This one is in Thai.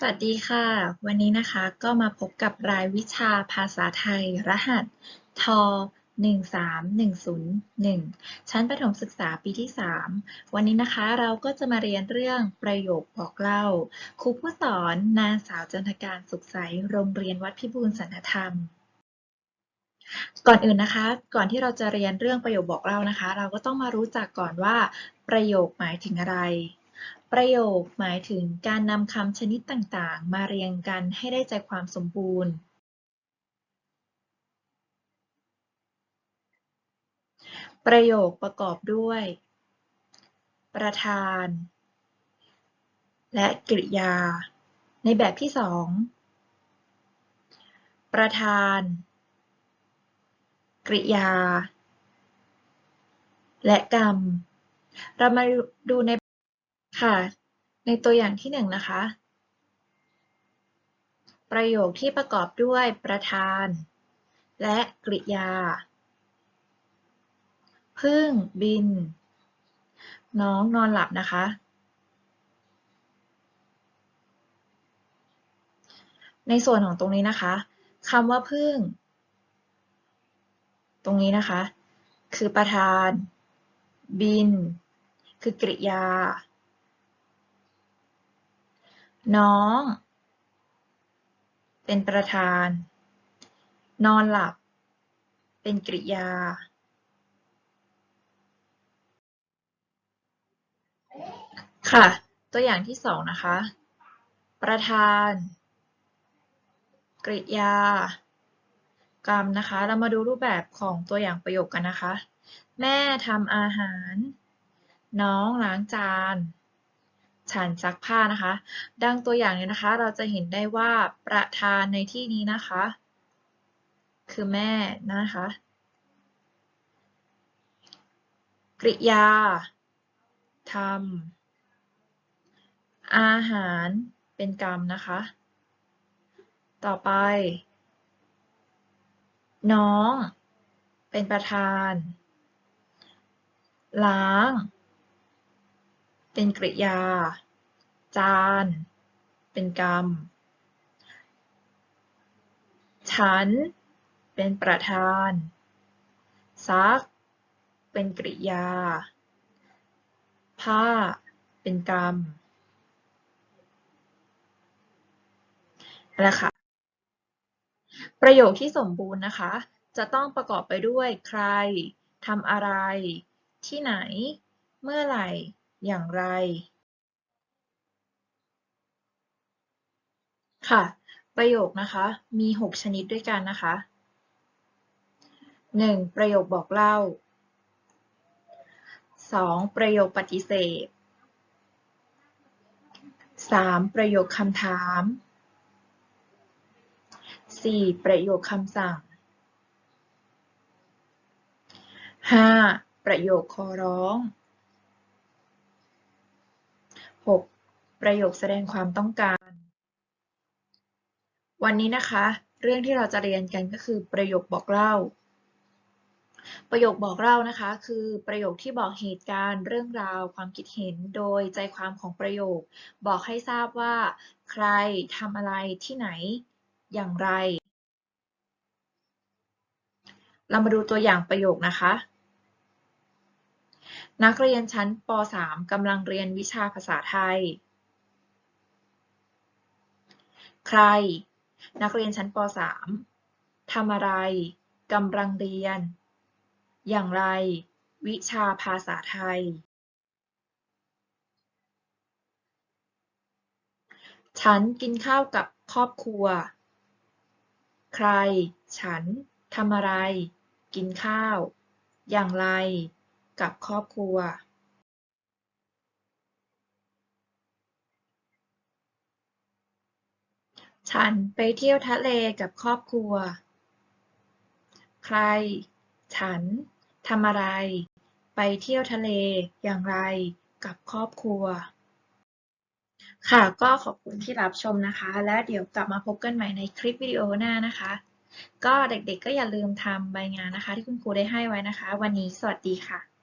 สวัสดีค่ะ วันนี้นะคะก็มาพบกับรายวิชาภาษาไทย รหัส ท 13101 ชั้นประถมศึกษาปีที่ 3 วันนี้นะคะเราก็จะมาเรียนเรื่องประโยคบอกเล่า ครูผู้สอนนางสาวจันทการสุขใส โรงเรียนวัดพิบูลสันธรรม ก่อนอื่นนะคะ ก่อนที่เราจะเรียนเรื่องประโยคบอกเล่านะคะ เราก็ต้องมารู้จักก่อนว่า ประโยคหมายถึงอะไร ประโยคหมายถึงการนำคำชนิดต่างๆ มาเรียงกันให้ได้ใจความสมบูรณ์ ประโยคประกอบด้วย ประธาน และกริยา ในแบบที่สองประธาน กริยา และกรรม เรามาดูใน ค่ะ ในตัวอย่างที่หนึ่งนะคะ ประโยคที่ประกอบด้วยประธาน และกริยา พึ่งบิน น้องนอนหลับนะคะ ในส่วนของตรงนี้นะคะคำว่าพึ่ง ตรงนี้นะคะ คือประธาน บิน คือกริยา น้อง เป็นประธาน นอนหลับ เป็นกริยา ค่ะ ตัวอย่างที่สองนะคะ ประธาน กริยากรรมนะคะ เรามาดูรูปแบบของตัวอย่างประโยคกันนะคะ แม่ทำอาหาร น้องล้างจาน ฉันซักผ้านะคะ ดังตัวอย่างเนี้นะคะ เราจะเห็นได้ว่าประธานในที่นี้นะคะ คือแม่นะคะ กริยาทำอาหารเป็นกรรมนะคะ ต่อไป น้อง เป็นประธาน ล้าง เป็นกริยา จาน เป็นกรรม ฉัน เป็นประธาน ซัก เป็นกริยา ผ้า เป็นกรรมนั่นแหละค่ะประโยคที่สมบูรณ์นะคะ จะต้องประกอบไปด้วยใครทำอะไร ที่ไหน เมื่อไหร่ อย่างไร ค่ะ ประโยคนะคะมี 6 ชนิดด้วยกันนะคะ 1. ประโยคบอกเล่า 2. ประโยคปฏิเสธ 3. ประโยคคำถาม 4. ประโยคคำสั่ง 5. ประโยคขอร้อง 6. ประโยคแสดงความต้องการ วันนี้นะคะ เรื่องที่เราจะเรียนกันก็คือประโยคบอกเล่า ประโยคบอกเล่านะคะ คือประโยคที่บอกเหตุการณ์ เรื่องราว ความคิดเห็น โดยใจความของประโยค บอกให้ทราบว่า ใครทำอะไรที่ไหน อย่างไร เรามาดูตัวอย่างประโยคนะคะ นักเรียนชั้นป .3 กำลังเรียนวิชาภาษาไทย ใคร นักเรียนชั้นป .3 ทำอะไรกำลังเรียน อย่างไร วิชาภาษาไทย ฉันกินข้าวกับครอบครัว ใคร ฉันทำอะไร กินข้าว อย่างไร กับครอบครัวฉันไปเที่ยวทะเลกับครอบครัว ใคร ฉัน ทำอะไร ไปเที่ยวทะเลอย่างไรกับครอบครัว ค่ะ ก็ขอบคุณที่รับชมนะคะ และเดี๋ยวกลับมาพบกันใหม่ในคลิปวิดีโอหน้านะคะ ก็เด็กๆก็อย่าลืมทำใบงานนะคะ ที่คุณครูได้ให้ไว้นะคะ วันนี้สวัสดีค่ะ